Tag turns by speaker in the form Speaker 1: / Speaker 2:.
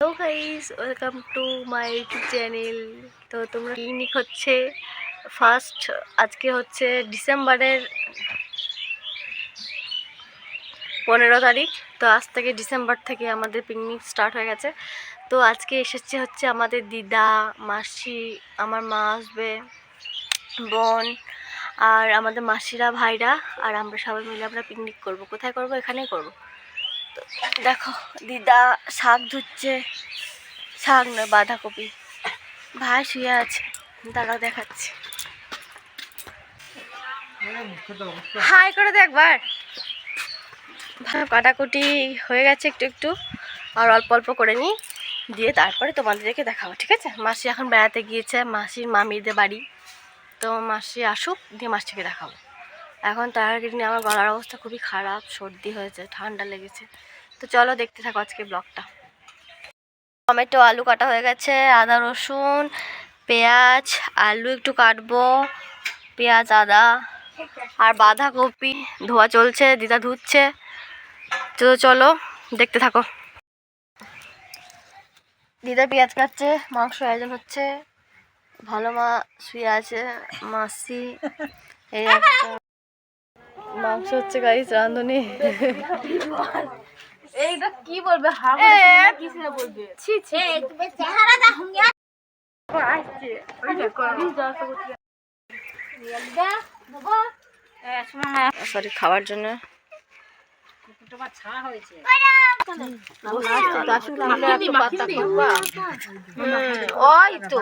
Speaker 1: Hello guys welcome to my YouTube channel তো তোমরা picnic হচ্ছে ফার্স্ট আজকে হচ্ছে ডিসেম্বরের পনেরো তারিখ। তো আজ থেকে ডিসেম্বর থেকে আমাদের পিকনিক স্টার্ট হয়ে গেছে। তো আজকে এসেছে হচ্ছে আমাদের দিদা, মাসি, আমার মা আসবে, বোন আর আমাদের মাসিরা, ভাইরা আর আমরা সবাই মিলে আমরা পিকনিক করব। কোথায় করব? এখানেই করব। দেখো, দিদা শাক ধুচ্ছে। শাক নয়, বাঁধাকপি। ভাই শুয়ে আছে দাঁড়াও দেখাচ্ছি। হাই করে দে একবার। কাটাকুটি হয়ে গেছে একটু একটু, আর অল্প অল্প করে নিই, দিয়ে তারপরে তোমাদেরকে দেখাবো, ঠিক আছে? মাসি এখন বেড়াতে গিয়েছে, মাসির মামিদের বাড়ি। তো মাসি আসুক, দিয়ে মাসিকে দেখাবো। এখন তার আমার গলার অবস্থা খুবই খারাপ, সর্দি হয়েছে, ঠান্ডা লেগেছে। তো চলো দেখতে থাকো আজকে ব্লগটা। টমেটো, আলু কাটা হয়ে গেছে, আদা, রসুন, পেঁয়াজ, আলু একটু কাটবো, পেঁয়াজ, আদা আর বাঁধাকপি। ধোয়া চলছে, দিদা ধুচ্ছে। তো চলো দেখতে থাকো। দিদা পেঁয়াজ কাটছে, মাংস আয়োজন হচ্ছে। ভালো মা শুয়ে আছে, মাসি। এই মাংস হচ্ছে গাইস রাঁধুনি।
Speaker 2: এইটা কি বলবে হাবু কিছু না বলবে? ছি ছি আসছে। ওই দেখো
Speaker 1: সরি খাওয়ার জন্য।
Speaker 2: ছাড়া হয়েছে।
Speaker 1: ওই তো